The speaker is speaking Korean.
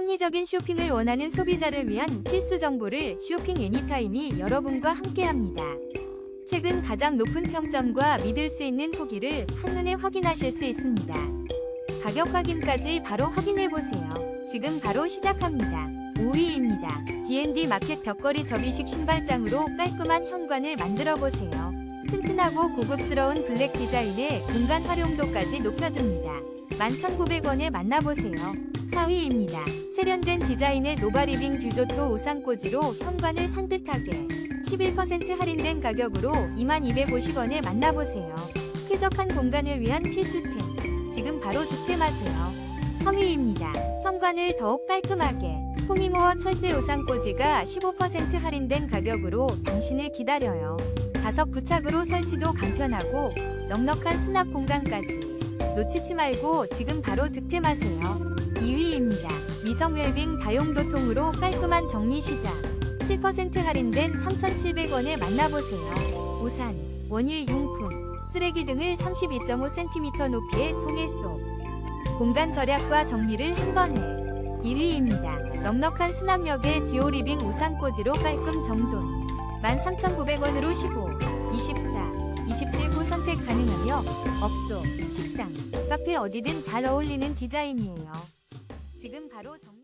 합리적인 쇼핑을 원하는 소비자를 위한 필수 정보를 쇼핑 애니타임이 여러분과 함께합니다. 최근 가장 높은 평점과 믿을 수 있는 후기를 한눈에 확인하실 수 있습니다. 가격 확인까지 바로 확인해 보세요. 지금 바로 시작합니다. 5위입니다. D&D 마켓 벽걸이 접이식 신발장으로 깔끔한 현관을 만들어 보세요. 튼튼하고 고급스러운 블랙 디자인의 공간 활용도까지 높여줍니다. 11,900원에 만나보세요. 4위입니다. 세련된 디자인의 노바리빙 뷰조토 우산꽂이로 현관을 산뜻하게 11% 할인된 가격으로 2250원에 만나보세요. 쾌적한 공간을 위한 필수템. 지금 바로 득템하세요. 3위입니다. 현관을 더욱 깔끔하게 호미모어 철제 우산꽂이가 15% 할인된 가격으로 당신을 기다려요. 자석 부착으로 설치도 간편하고 넉넉한 수납 공간까지 놓치지 말고 지금 바로 득템하세요. 2위입니다. 미성 웰빙 다용도통으로 깔끔한 정리 시작. 7% 할인된 3,700원에 만나보세요. 우산, 원예 용품, 쓰레기 등을 32.5cm 높이의 통에 쏙. 공간 절약과 정리를 한 번에. 1위입니다. 넉넉한 수납력의 지오리빙 우산꽂이로 깔끔 정돈. 13,900원으로 15, 24, 27구 선택 가능하며 업소, 식당, 카페 어디든 잘 어울리는 디자인이에요. 지금 바로 정...